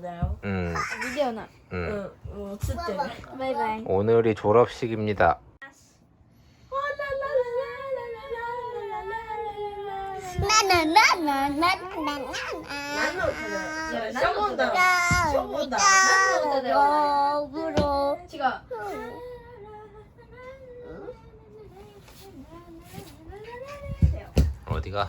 now. 음, Video 음. 응, 어, 어쨌든. Bye bye. 오늘이 졸업식입니다. 나나나나나나나나나. 나나나나나나나나. 지가 어디가?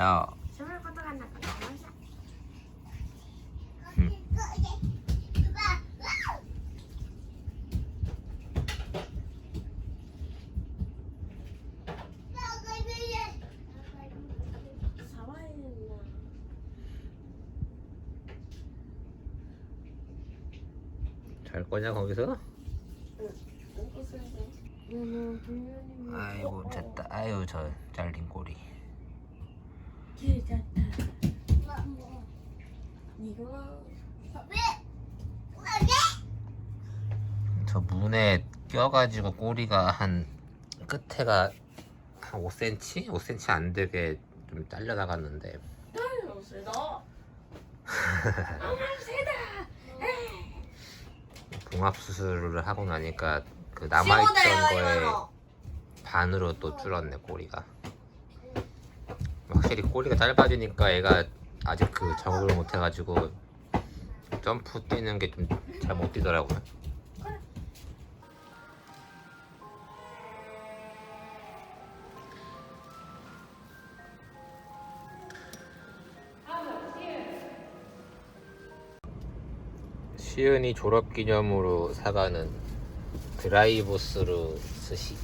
야. 음. 잘 거냐 거기서? 아이고 됐다 아유 저 잘린 꼬리 저 문에 껴가지고 꼬리가 한 끝에가 한 5cm? 5cm 안 되게 좀 잘려 나갔는데. 봉합 수술을 하고 나니까 그 남아있던 거에 반으로 또 줄었네 꼬리가. 확실히 꼬리가 짧아지니까 얘가 아직 그 적응을 못해가지고 점프 뛰는 게 좀 잘 못 뛰더라고요. 시은이 졸업 기념으로 사가는 드라이브스루 스시.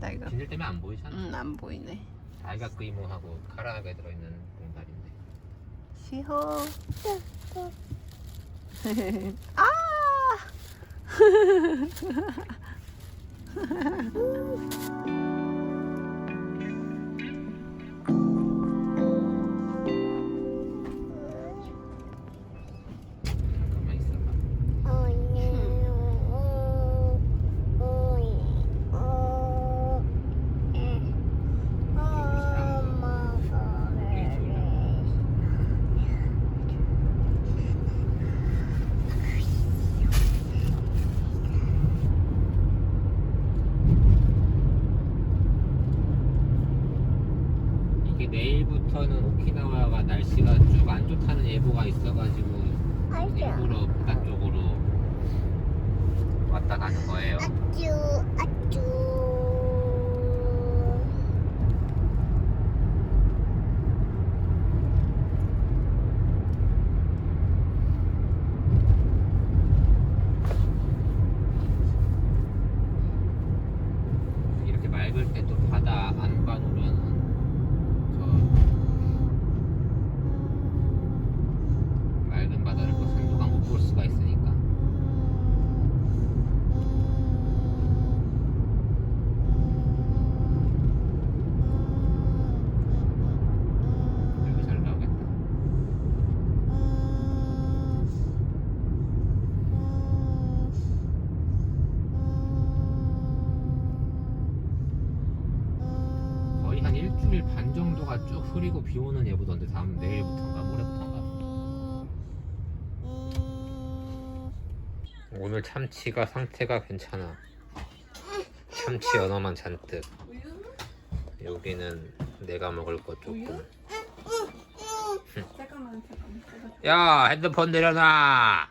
나 이거. 기질 때문에 안 보이잖아. 응, 안 보이네. 알각 그이모하고 카라나가 들어있는 공다리인데. 시호. 아! 여기 내일부터는 오키나와가 날씨가 쭉 안 좋다는 예보가 있어가지고 일부러 북단 쪽으로 왔다 가는 거예요. 아쭈 아쭈. 이렇게 맑을 때 또 바다 안반으로는 일주일 반 정도가 쭉 흐리고 비 오는 예보던데 다음 내일부터인가 모레부터인가? 오늘 참치가 상태가 괜찮아. 참치 연어만 잔뜩. 여기는 내가 먹을 것 조금. 야 핸드폰 내려놔!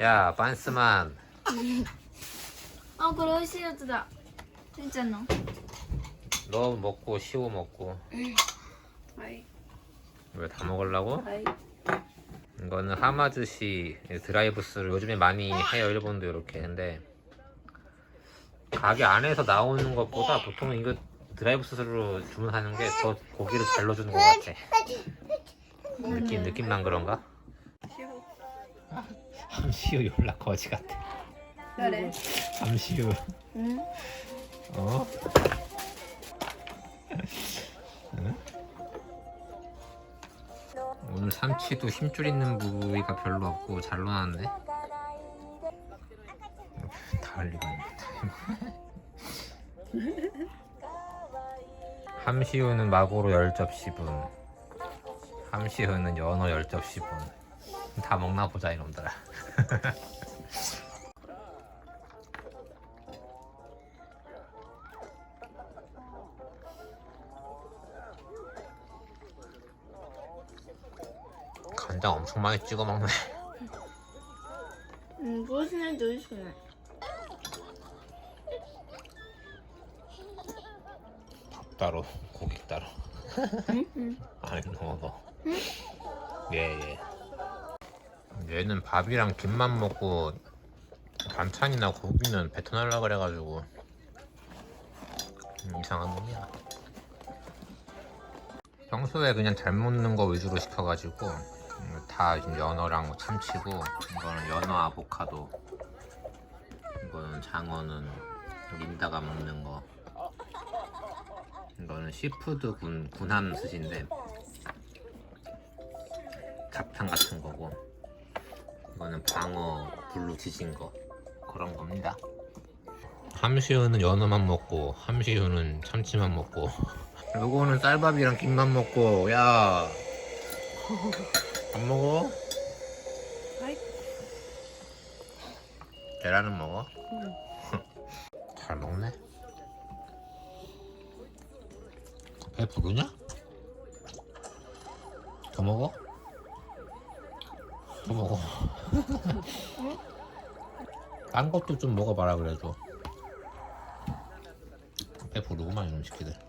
야 반스만. 아 그래 싫어지다. 진짜나. 너 먹고 시오 먹고 아이, 왜 다 먹으려고? 아이. 이거는 하마즈시 드라이브스루 요즘에 많이 해요 일본도 이렇게 근데 가게 안에서 나오는 것보다 보통 이거 드라이브스루로 주문하는 게 더 고기를 잘 넣어주는 것 같아 느낌 느낌만 그런가? 시호. 함시우 연락 거지 같아 그래. 함시우 응? 어? 응? 오늘 삼치도 힘줄 있는 부위가 별로 없고 잘 나왔네. 다 흘리고 있네. 함시우는 마고로 10접시 분 함시우는 연어 10접시 분 다 먹나 보자 이놈들아 간장 엄청 많이 찍어 먹네. 음, 무엇이나 조심해. 밥 따로, 고기 따로. 아니 먹어. 응? 예 예. 얘는 밥이랑 김만 먹고 반찬이나 고기는 뱉어날라 그래가지고 음, 이상한 놈이야. 평소에 그냥 잘 먹는 거 위주로 시켜가지고 다 연어랑 뭐 참치고 이거는 연어 아보카도 이거는 장어는 린다가 먹는 거. 이거는 시푸드 군, 군함 스시인데 잡탕 같은 거고 이거는 방어 불로 지진 거 그런 겁니다. 함시우는 연어만 먹고 함시우는 참치만 먹고. 요거는 쌀밥이랑 김만 먹고 야 안 먹어? 계란은 먹어? 잘 먹네 배 부르냐? 더 먹어? 더 먹어. 딴 것도 좀 먹어봐라 그래도. 배 부르구만 이놈 새끼들.